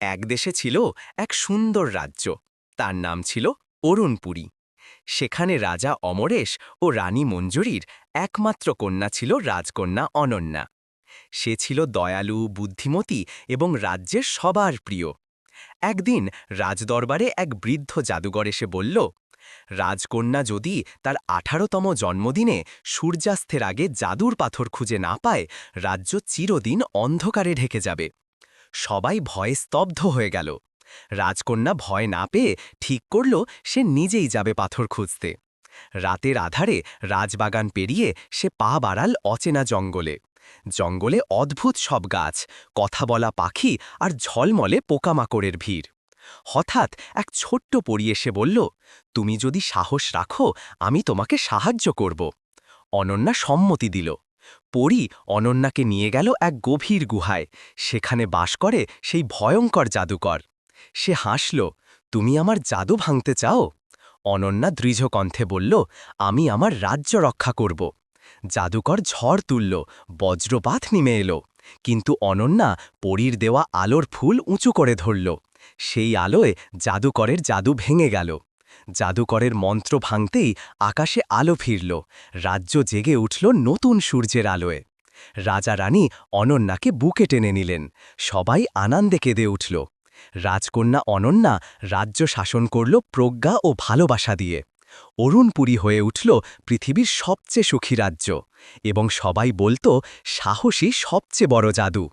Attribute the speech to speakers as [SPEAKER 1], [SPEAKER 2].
[SPEAKER 1] এক দেশে ছিল এক সুন্দর রাজ্য। তার নাম ছিল অরুণপুরী। সেখানে রাজা অমরেশ ও রানী মঞ্জুরির একমাত্র কন্যা ছিল রাজকন্যা অনন্যা। সে ছিল দয়ালু, বুদ্ধিমতী এবং রাজ্যের সবার প্রিয়। একদিন রাজদরবারে এক বৃদ্ধ জাদুঘর এসে বলল, রাজকন্যা যদি তার আঠারোতম জন্মদিনে সূর্যাস্তের আগে জাদুর পাথর খুঁজে না পায়, রাজ্য চিরদিন অন্ধকারে ঢেকে যাবে। সবাই ভয়ে স্তব্ধ হয়ে গেল। রাজকন্যা ভয় না পেয়ে ঠিক করল সে নিজেই যাবে পাথর খুঁজতে। রাতের আধারে রাজবাগান পেরিয়ে সে পা বাড়াল অচেনা জঙ্গলে। জঙ্গলে অদ্ভুত সব গাছ, কথা বলা পাখি আর ঝলমলে পোকামাকড়ের ভিড়। হঠাৎ এক ছোট্ট পরি এসে বলল, তুমি যদি সাহস রাখো, আমি তোমাকে সাহায্য করব। অনন্যা সম্মতি দিল। পরি অনন্যাকে নিয়ে গেল এক গভীর গুহায়। সেখানে বাস করে সেই ভয়ঙ্কর জাদুকর। সে হাসল, তুমি আমার জাদু ভাঙতে চাও? অনন্যা দৃঢ় কণ্ঠে বলল, আমি আমার রাজ্য রক্ষা করব। জাদুকর ঝড় তুলল, বজ্রপাত নেমে এলো। কিন্তু অনন্যা পরীর দেওয়া আলোর ফুল উঁচু করে ধরল। সেই আলোয় জাদুকরের জাদু ভেঙে গেল। জাদুকরের মন্ত্র ভাঙতেই আকাশে আলো ফিরল, রাজ্য জেগে উঠল নতুন সূর্যের আলোয়। রাজা রানী অনন্যাকে বুকে টেনে নিলেন, সবাই আনন্দে কেঁদে উঠল। রাজকন্যা অনন্যা রাজ্য শাসন করল প্রজ্ঞা ও ভালোবাসা দিয়ে। অরুণপুরী হয়ে উঠল পৃথিবীর সবচেয়ে সুখী রাজ্য এবং সবাই বলতো সাহসী সবচেয়ে বড় জাদু।